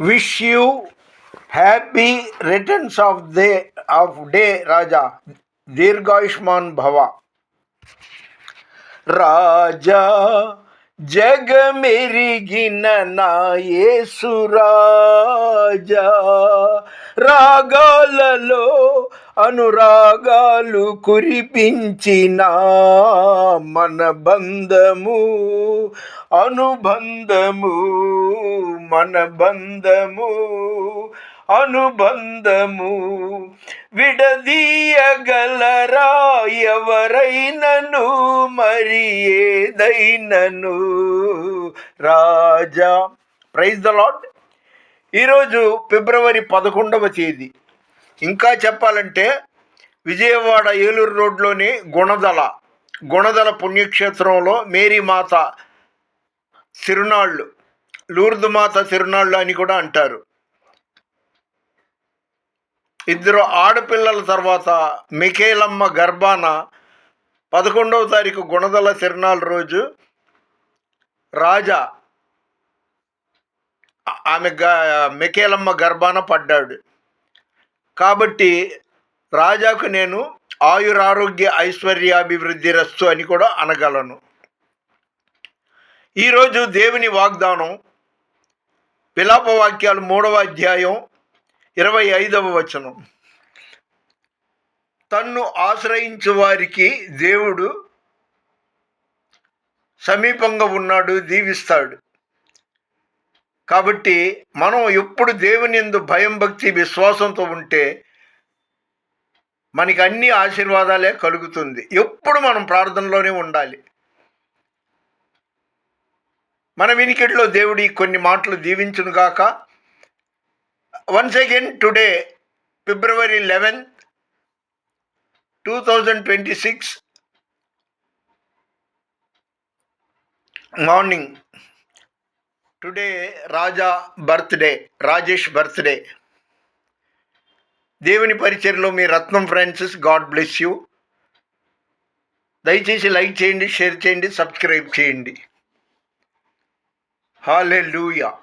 Wish you happy returns of the of day Raja. దీర్ఘాయుష్మాన్ భవ. రాజా జగమెరిగిన నా యేసురాజా రాగాలలో అనురాగాలు కురిపించిన మన బంధము. అనుబంధము మన బంధము అనుబంధము విడదీయగలరా ఎవరైనను మరి ఏదైనను? రాజా ప్రైజ్ ద లాడ్ ఈరోజు ఫిబ్రవరి పదకొండవ తేదీ. ఇంకా చెప్పాలంటే విజయవాడ ఏలూరు రోడ్లోని గుణదల గుణదల పుణ్యక్షేత్రంలో మేరీమాత తిరునాళ్ళు లూర్దు మాత తిరునాళ్ళు అని కూడా అంటారు. ఇద్దరు ఆడపిల్లల తర్వాత మికేలమ్మ గర్భాన పదకొండవ తారీఖు గుణదల తిరునాళ్ళ రోజు రాజా ఆమె గ మికేలమ్మ గర్భాన పడ్డాడు. కాబట్టి రాజాకు నేను ఆయురారోగ్య ఐశ్వర్యాభివృద్ధి రస్తు అని కూడా అనగలను. ఈరోజు దేవుని వాగ్దానం విలాప వాక్యాలు మూడవ అధ్యాయం ఇరవై ఐదవ వచనం. తన్ను ఆశ్రయించు వారికి దేవుడు సమీపంగా ఉన్నాడు దీవిస్తాడు. కాబట్టి మనం ఎప్పుడు దేవుని ఎందు భయం భక్తి విశ్వాసంతో ఉంటే మనకి అన్ని ఆశీర్వాదాలే కలుగుతుంది. ఎప్పుడు మనం ప్రార్థనలోనే ఉండాలి. మన వినికిడిలో దేవుడి కొన్ని మాటలు దీవించును గాక once again today February eleven two thousand twenty six morning today Raja birthday Rajesh birthday దేవుని పరిచయలో మీ Ratnam Francis god bless you. దయచేసి లైక్ చేయండి షేర్ చేయండి సబ్స్క్రైబ్ చేయండి. ஹாலே